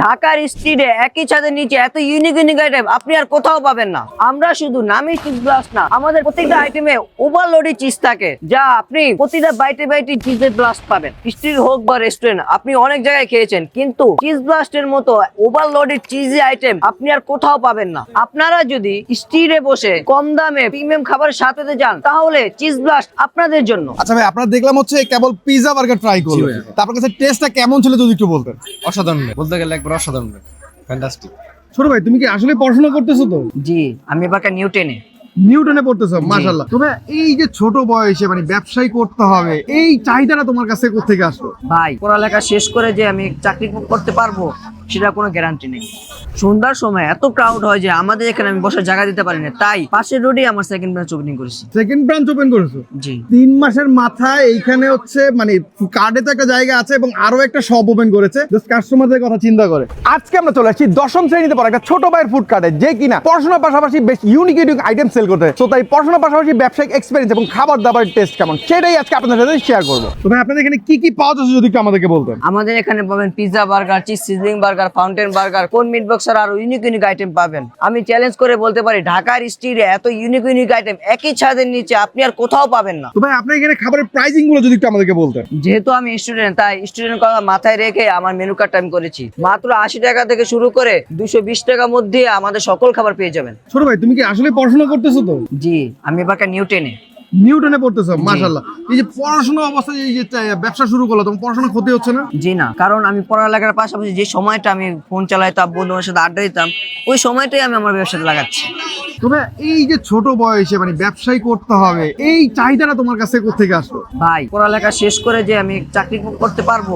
ঢাকার স্ট্রিটে একই ছাদের নিচে এত ইউনিক ইউনিক আইটেম আপনি আর কোথাও পাবেন না। আমরা শুধু নামি চিজ না আমাদের প্রত্যেকটা আইটেমে ওভারলোডি চিজ থাকে যা আপনি প্রতিটা বাইটে বাইটে চিজের ব্লাস্ট পাবেন। স্ট্রিট হোক বা রেস্টুরেন্ট আপনি অনেক জায়গায় খেয়েছেন কিন্তু চিজ ব্লাস্টের মতো ওভারলোডেড চিজি আইটেম আপনি আর কোথাও পাবেন না। আপনারা যদি স্ট্রিটে বসে কম দামে প্রিমিয়াম খাবারের সাথে যান তাহলে চিজ ব্লাস্ট আপনাদের জন্য। আচ্ছা ভাই আপনারা দেখলাম হচ্ছে কেবল পিজা বার্গার ট্রাই করলেন তারপর কাছে টেস্টটা কেমন ছিল যদি একটু বলতেন? অসাধারণ বলতে গেলে একবার অসাধারণ ফ্যান্টাস্টিক ছোট ভাই তুমি কি আসলে পড়াশোনা করতেছো তো? জি আমি এবার নিউ টেনে নিউটনে পড়তেছো মাশাআল্লাহ। তবে এই যে ছোট বয়সে মানে ব্যবসায়ী করতে হবে এই চাহিদাটা তোমার কাছে কোথেকে আসলো? ভাই পড়ালেখা শেষ করে যে আমি চাকরি করতে পারব সেটা কোনো গ্যারান্টি নেই। সন্ধ্যার সময় এত ক্রাউড হয় যে আমাদের এখানে আমি বসার জায়গা দিতে পারি না। তাই পাশের রোডে আমার সেকেন্ড ব্রাঞ্চ ওপেনিং করেছি। সেকেন্ড ব্রাঞ্চ ওপেন করেছ? জি। তিন মাসের মাথায় এইখানে হচ্ছে মানে কার্ডে তো একটা জায়গা আছে এবং আরও একটা শপ ওপেন করেছে। জাস্ট কাস্টমারদের কথা চিন্তা করে। আজকে আমরা চলে আসছি দশম শ্রেণীতে পড়া একটা ছোট ভাইয়ের ফুড কার্ডে যে কিনা পড়াশোনার পাশাপাশি বেশ ইউনিক ইউনিক আইটেম সেল করতে তো তাই পড়াশোনার পাশাপাশি ব্যবসায়িক এক্সপিরিয়েন্স এবং খাবার দাবার টেস্ট কেমন সেটাই আজকে আপনাদের সাথে শেয়ার করব। তো ভাই আপনাদের এখানে কি কি পাওয়া যাচ্ছে যদি একটু আমাদেরকে বলতেন? আমাদের এখানে পাবেন pizza burger cheese sizzling burger fountain burger কোন মিট বক্সার আরও ইউনিক ইউনিক আইটেম পাবেন। আমি চ্যালেঞ্জ করে বলতে পারি ঢাকার স্ট্রিটে এত ইউনিক ইউনিক আইটেম একই ছাদের নিচে আপনি আর কোথাও পাবেন না। তো ভাই আপনার এখানে খাবারের প্রাইসিংগুলো যদি একটু আমাদেরকে বলতেন। যেহেতু আমি স্টুডেন্ট তাই স্টুডেন্ট কথা মাথায় রেখে আমার মেনু কার্ডটা আমি করেছি। মাত্র আশি টাকা থেকে শুরু করে দুশো বিশ টাকার মধ্যে আমাদের সকল খাবার পেয়ে যাবেন। ছোট ভাই তুমি কি আসলে পড়াশোনা করতেছো তো? জি আমি এবার নিউ টেনে নিউটনে পড়তেছো মাশাআল্লাহ। এই যে পড়াশোনা অবস্থায় এই যে ব্যবসা শুরু করল তোমার পড়াশোনা ক্ষতি হচ্ছে না? জি না কারণ আমি পড়ালেখার পাশাপাশি যে সময়টা আমি ফোন চালাইতাম বন্ধুদের সাথে আড্ডা দিতাম ওই সময়টাই আমি আমার ব্যবসাতে লাগাচ্ছি। তবে এই যে ছোট বয়সে মানে ব্যবসায়ী করতে হবে এই চাহিদাটা তোমার কাছে কোথেকে আসলো? ভাই পড়ালেখা শেষ করে যে আমি চাকরি করতে পারব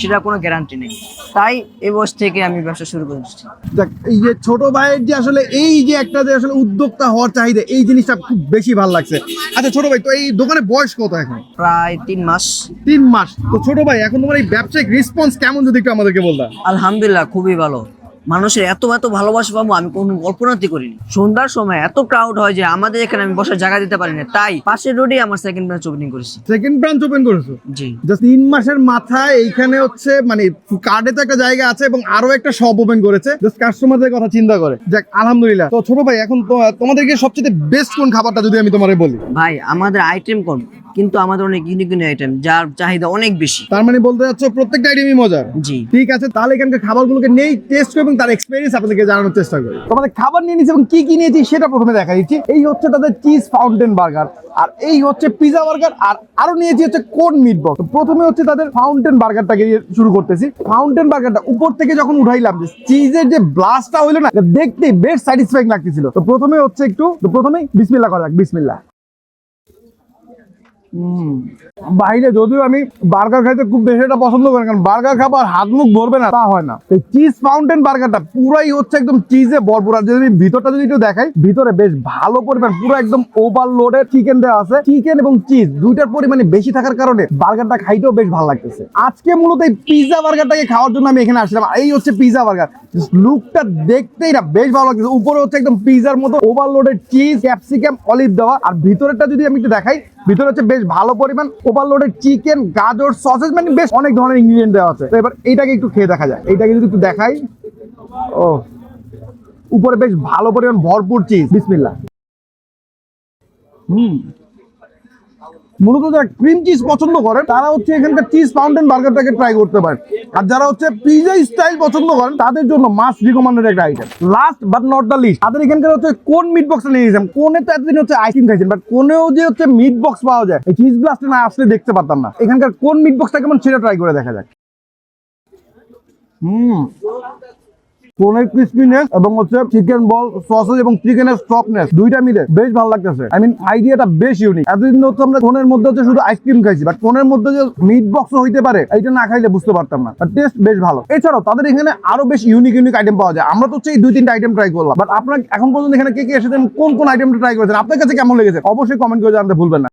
সেটা কোনো গ্যারান্টি নেই। তাই এই বয়স থেকে আমি ব্যবসা শুরু করেছি দেখ এই যে ছোট ভাইয়ের যে আসলে এই যে একটা যে আসলে উদ্যোক্তা হওয়ার চাহিদা এই জিনিসটা খুব বেশি ভালো লাগছে। আচ্ছা ছোট ভাই তো এই দোকানে বয়স কত এখন? প্রায় তিন মাস। তিন মাস। তো ছোট ভাই এখন তোমার এই ব্যবসায়িক রেসপন্স কেমন যদি একটু আমাদেরকে বলতা? আলহামদুলিল্লাহ খুবই ভালো। মানুষের এত এত ভালোবাসা পাবো আমি কোনো কল্পনাতে করিনি। সন্ধ্যার সময় এত ক্রাউড হয় যে আমাদের এখানে আমি বসার জায়গা দিতে পারি না তাই পাশের রোডে আমার সেকেন্ড ব্রাঞ্চ ওপেনিং করেছি। সেকেন্ড ব্রাঞ্চ ওপেন করেছ? জি। জাস্ট তিন মাসের মাথায় এইখানে হচ্ছে মানে কার্ডে তো একটা জায়গা আছে এবং আরও একটা শপ ওপেন করেছে। জাস্ট কাস্টমারদের কথা চিন্তা করে। যাক আলহামদুলিল্লাহ। তো ছোট ভাই এখন তো তোমাদেরকে সবচেয়ে বেস্ট কোন খাবারটা যদি আমি তোমারে বলি? ভাই আমাদের আইটেম কম কিন্তু আমাদের অনেক ইউনিক ইউনিক আইটেম যার চাহিদা অনেক বেশি। তার মানে বলতে যাচ্ছ প্রত্যেকটা আইটেমই মজার? জি। ঠিক আছে তাহলে এখানকার খাবারগুলোকে নেই টেস্ট করে এবং তার এক্সপিরিয়েন্স আপনাদেরকে জানানোর চেষ্টা করি। তোমাদের খাবার নিয়ে নিয়েছি এবং কি কি নিয়েছি সেটা প্রথমে দেখা দিচ্ছি। এই হচ্ছে তাদের চিজ ফাউন্টেন বার্গার আর এই হচ্ছে পিজা বার্গার আর আরও নিয়েছি হচ্ছে কোন মিট বক্স প্রথমে হচ্ছে তাদের ফাউন্টেন বার্গারটাকে শুরু করতেছি। ফাউন্টেন বার্গারটা উপর থেকে যখন উঠাইলাম যে চিজের যে ব্লাস্টটা হইল না দেখতে বেশ স্যাটিসফাইং লাগতেছিল। তো প্রথমে হচ্ছে একটু তো প্রথমেই বিসমিল্লা করা যাক বিসমিল্লা বাইরে যদিও আমি বার্গার খাইতে খুব বেশি এটা পছন্দ করি কারণ বার্গার খাবার হাত মুখ ভরবে না, তা হয় না। এই চিজ ফাউন্টেন বার্গারটা পুরাই হচ্ছে একদম চিজে ভরপুর। আর যদি ভিতরটা যদি একটু দেখাই, ভিতরে বেশ ভালো পরিমাণ, পুরো একদম ওভারলোডেড চিকেন দেওয়া আছে। চিকেন এবং চিজ দুইটার পরিমাণে বেশি থাকার কারণে বার্গারটা খাইতেও বেশ ভালো লাগতেছে। আজকে মূলত এই পিজা বার্গারটাকে খাওয়ার জন্য আমি এখানে আসলাম। এই হচ্ছে পিজা বার্গার লুকটা দেখতেই না বেশ ভালো লাগতেছে। উপরে হচ্ছে একদম পিজার মতো ওভারলোডেড চিজ ক্যাপসিকাম অলিভ দেওয়া। আর ভিতরেরটা যদি আমি একটু দেখাই ভিতরে হচ্ছে বেশ ভালো পরিমাণ ওভারলোডের চিকেন গাজর সসেজ মানে বেশ অনেক ধরনের ইনগ্রিডিয়েন্ট দেওয়া আছে। তো এবার এটাকে একটু খেয়ে দেখা যায় এইটাকে যদি একটু দেখাই। ও, উপরে বেশ ভালো পরিমাণ ভরপুর চিজ বিসমিল্লা হুম। মূলত যারা ক্রিম চিজ পছন্দ করেন, তারা হচ্ছে এখানকার চিজ ফাউন্টেন বার্গারটাকে ট্রাই করতে পারেন। আর যারা হচ্ছে পিজা স্টাইল পছন্দ করেন, তাদের জন্য মাস্ট রিকমেন্ডেড একটা item last but not the list তাদের এখানকার হচ্ছে কোন মিট বক্সটা নিয়ে নিয়েছেন কোনে তো এতদিন হচ্ছে আইসক্রিম খাইছেন বাট কোনেও যে হচ্ছে মিট বক্স পাওয়া যায়, এই চিজ ব্লাস্টে না আসলে দেখতে পারতাম না। এখানকার কোন মিট বক্সটা কেমন সেটা ট্রাই করে দেখা যাক। হুম। কোনের ক্রিসপিনেস এবং হচ্ছে চিকেন বল সসেজ এবং চিকেনের সফটনেস দুইটা মিলে বেশ ভালো লাগতেছে। আই মিন আইডিয়াটা বেশ ইউনিক এতদিন হচ্ছে আমরা কোনের মধ্যে হচ্ছে শুধু আইসক্রিম খাইছি বাট কোনের মধ্যে যে মিট বক্স হইতে পারে, এইটা না খাইলে বুঝতে পারতাম না। টেস্ট বেশ ভালো। এছাড়াও তাদের এখানে আরও বেশ ইউনিক ইউনিক আইটেম পাওয়া যায়। আমরা তো হচ্ছে এই দুই, তিনটা আইটেম ট্রাই করলাম। বাট আপনার এখন পর্যন্ত এখানে কে কে এসেছেন, কোন কোন আইটেমটা ট্রাই করেছেন আপনার কাছে কেমন লেগেছে, অবশ্যই কমেন্ট করে জানাতে ভুলবেন না।